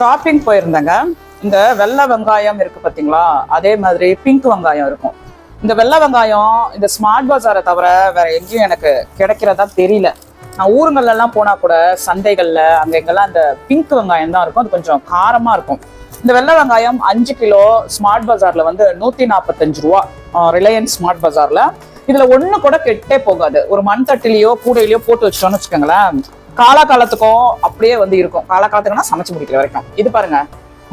Shopping போயிருந்தேங்க. இந்த வெள்ளை வெங்காயம் இருக்கு பார்த்தீங்களா அதே மாதிரி பிங்க் வெங்காயம் இருக்கும். இந்த வெள்ளை வெங்காயம் இந்த ஸ்மார்ட் பஜாரை தவிர வேற எங்கேயும் எனக்கு கிடைக்கிறதா தெரியல. நான் ஊருங்கள்லாம் போனால் போனா கூட சந்தைகள்ல அங்க எங்கெல்லாம் இந்த பிங்க் வெங்காயம் தான் இருக்கும். அது கொஞ்சம் காரமா இருக்கும். இந்த வெள்ளை வெங்காயம் அஞ்சு கிலோ ஸ்மார்ட் பஜார்ல வந்து நூத்தி நாற்பத்தஞ்சு ரூபா. ரிலையன்ஸ் ஸ்மார்ட் பஜார்ல இதுல ஒண்ணு கூட கெட்டே போகாது. ஒரு மண் தட்டிலேயோ கூடையிலயோ போட்டு வச்சிட்டோம்னு வச்சுக்கோங்களேன். காலாகாலத்துக்கும் அப்படியே வந்து இருக்கும். காலக்காலத்துக்குன்னா சமைச்சு முடிக்கிற வரைக்கும். இது பாருங்க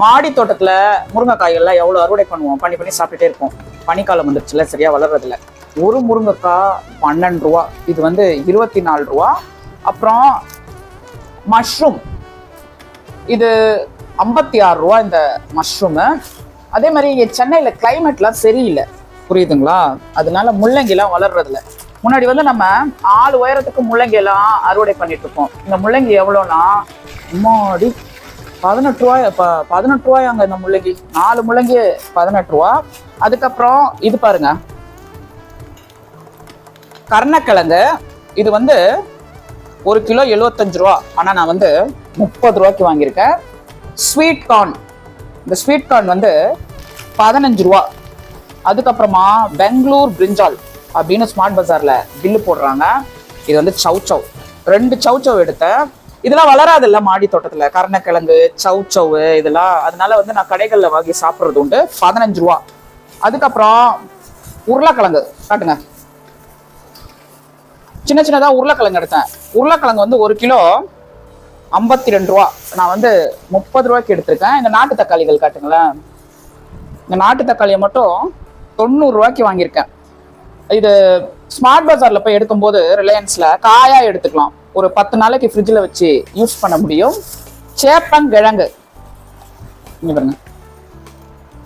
மாடி தோட்டத்துல முருங்கைக்காய் எல்லாம் எவ்வளவு அறுவடை பண்ணுவோம் பண்ணி பண்ணி சாப்பிட்டுட்டே இருப்போம். பனிக்காலம் வந்துருச்சுல சரியா வளர்றதில்ல ஒரு முருங்கைக்காய் பன்னெண்டு ரூபா இது வந்து இருபத்தி நாலு ரூபா. அப்புறம் மஷ்ரூம் இது ஐம்பத்தி ஆறு ரூபா இந்த மஷ்ரூமு அதே மாதிரி இங்கே சென்னையில் கிளைமேட்லாம் சரியில்லை. புரியுதுங்களா? அதனால முள்ளங்கிலாம் வளர்றதில்ல. முன்னாடி வந்து நம்ம ஆள் உயரத்துக்கு முள்ளங்கி எல்லாம் அறுவடை பண்ணிட்டு இருக்கோம். இந்த முள்ளங்கி எவ்வளோனா முன்னாடி பதினெட்டு ரூபாய் இப்போ பதினெட்டு ரூபாயாங்க இந்த முள்ளங்கி. நாலு முள்ளங்கி பதினெட்டு ரூபா. அதுக்கப்புறம் இது பாருங்க. கர்ணக்கிழங்கு இது வந்து ஒரு கிலோ எழுபத்தஞ்சு ரூபா. ஆனால் நான் வந்து முப்பது ரூபாய்க்கு வாங்கியிருக்கேன். Sweet corn. இந்த ஸ்வீட் கார்ன் வந்து பதினஞ்சு ரூபா. அதுக்கப்புறமா பெங்களூர் பிரிஞ்சால். அப்படின்னு ஸ்மார்ட் பஜார்ல பில்லு போடுறாங்க. இது வந்து சவ் சவ் ரெண்டு சவ் சவ் எடுத்தேன். இதெல்லாம் வளராதுல்ல மாடி தோட்டத்துல. கருணக்கிழங்கு சவ் சவ் இதெல்லாம். அதனால வந்து நான் கடைகளில் வாங்கி சாப்பிட்றது உண்டு. பதினஞ்சு ரூபா. அதுக்கப்புறம் உருளைக்கிழங்கு. காட்டுங்க. சின்ன சின்னதாக உருளைக்கிழங்கு எடுத்தேன். உருளைக்கிழங்கு வந்து ஒரு கிலோ ஐம்பத்தி ரெண்டு ரூபா. நான் வந்து முப்பது ரூபாய்க்கு எடுத்திருக்கேன். இந்த நாட்டு தக்காளிகள் காட்டுங்களேன். இந்த நாட்டு தக்காளியை மட்டும் தொண்ணூறு ரூபாய்க்கு வாங்கியிருக்கேன். இது ஸ்மார்ட் பஜார்ல போய் எடுக்கும்போது ரிலையன்ஸ்ல காயா எடுத்துக்கலாம். ஒரு பத்து நாளைக்கு ஃப்ரிட்ஜில் வச்சு யூஸ் பண்ண முடியும். சேப்பங்கிழங்கு. இங்கே பாருங்க.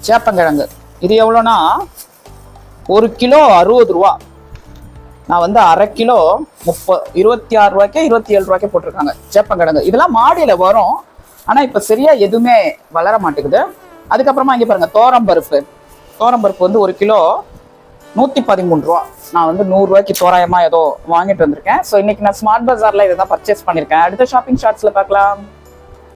சேப்பங்கிழங்கு. இது எவ்வளோனா ஒரு கிலோ அறுபது ரூபா. நான் வந்து அரை கிலோ முப்ப இருபத்தி ஆறு ரூபாய்க்கே இருபத்தி ஏழு ரூபாய்க்கே போட்டிருக்காங்க சேப்பங்கிழங்கு. இதெல்லாம் மாடியில் வரும். ஆனால் இப்போ சரியாக எதுவுமே வளர மாட்டேங்குது. அதுக்கப்புறமா இங்கே பாருங்கள் தோரம்பருப்பு தோரம்பருப்பு வந்து ஒரு கிலோ நூத்தி பதிமூணு ரூபா. நான் வந்து நூறு ரூபாய்க்கு தோராயமா ஏதோ வாங்கிட்டு வந்திருக்கேன். ஸோ இன்னைக்கு நான் ஸ்மார்ட் பஜார்ல இதை தான் பர்ச்சேஸ் பண்ணிருக்கேன் அடுத்த ஷாப்பிங் ஷார்ட்ஸ்ல பார்க்கலாம்.